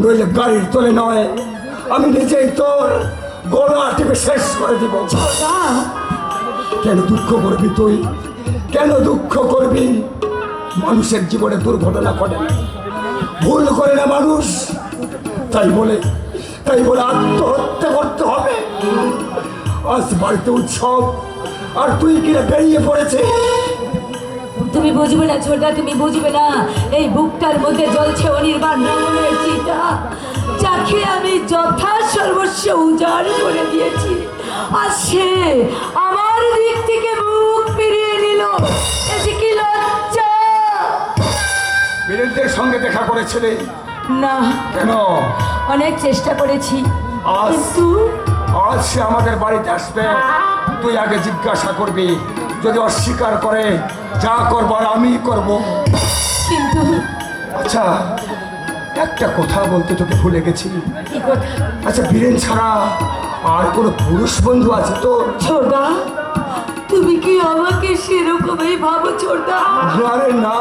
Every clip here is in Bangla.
নইলে গাড়ির তোলে নয়। আমি নিজেই তোর গলা টিপে শেষ করে দিব। কেন দুঃখ করবি তুই? কেন দুঃখ করবি? মানুষের জীবনে দুর্ঘটনা ঘটে। ভুল করে না মানুষ। তাই বলে তাই বলে আত্মহত্যা করতে হবে। আজ বাড়িতে উৎসব, আর তুই কিনা বেরিয়ে পড়েছে তুমি বুঝবে না ছোটা তুমি বুঝবে না। এই বুকটার মধ্যে জ্বলছে অনির্বাণ রাবণের চিতা। যাকে আমি যথা সর্বস্ব উজাড় করে দিয়েছি। আর সে আমার দিক থেকে মুখ ফিরিয়ে নিল। এ যে কি লজ্জা। বীরেন্দ্রের সঙ্গে দেখা করেছিলে? না। কেন? অনেক চেষ্টা করেছি। আজ আজ সে আমাদের বাড়িতে আসবে। তুই আগে জিজ্ঞাসা করবি। যদি অস্বীকার করে যা করবার আমি করব। কিন্তু আচ্ছা একটা কথা বলতে তোকে ভুলে গেছি। আচ্ছা বীরেন ছাড়া আর কোনো পুরুষ বন্ধু আছে তো? ছোটা তুমি কি আমাকে সেরকমই ভাবো ছোটা আরে না।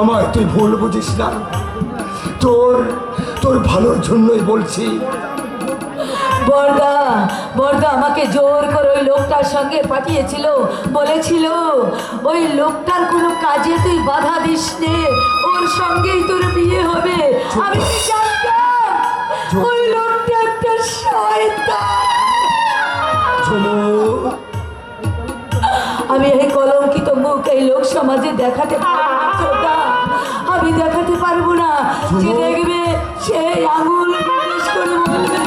আমার তুই ভুল বুঝিস না। তোর তোর ভালোর জন্যই বলছি। বর্দা বর্দা আমাকে জোর করে ওই লোকটার সঙ্গে পাঠিয়েছিল বলেছিল ওই লোকটার কোনো কাজে তুই বাধা দিস নে ওর সঙ্গেই তোর বিয়ে হবে। আমি কি জানতাম? ওই লোকটা একটা শয়তান। আমি এই কলঙ্কিত মুখ এই লোক সমাজে দেখাতে পারব না। আমি দেখাতে পারব না। যে দেখবে সেই আঙুল করে বলবে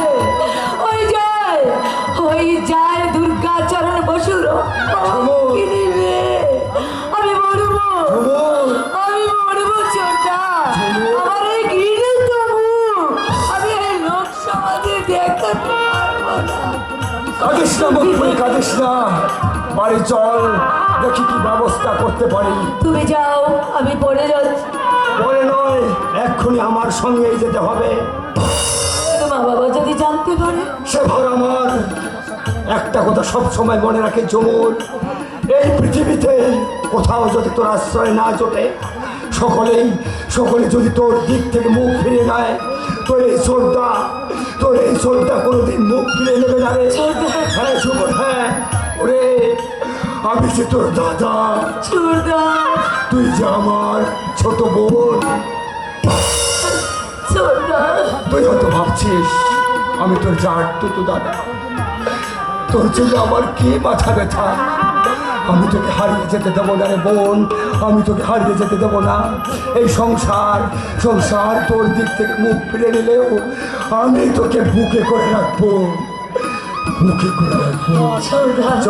না বন্ধু কাঁদিস না বাড়ি চল দেখি কি ব্যবস্থা করতে পারি। তুমি যাও আমি পড়ে যাচ্ছি। বলে নয় এক্ষুনি আমার সঙ্গেই যেতে হবে। মা বাবা যদি জানতে পারে? সে ঘর আমার। একটা কথা সব সময় মনে রাখে জমুর এই পৃথিবীতে কোথাও যদি তোর আশ্রয় না জোটে সকলেই সকলে যদি তোর দিক থেকে মুখ ফিরে নেয় তোর এই শ্রদ্ধা তোর এই শ্রদ্ধা কোনোদিন মুখ ফিরে নেবে না রে। হ্যাঁ শুভর হ্যাঁ। ওরে আমি যে তোর দাদা। তুই যে আমার ছোট বোন। তুই হয়তো ভাবছিস আমি তোর যার তো দাদা। তোর জন্য আমার কি মাথা ব্যথা? আমি তোকে হারিয়ে যেতে দেবো না রে বোন আমি তোকে হারিয়ে যেতে দেবো না। এই সংসার সংসার তোর দিক থেকে মুখ ফিরে নিলেও আমি তোকে বুকে করে রাখব। বুকে করে রাখব। চ।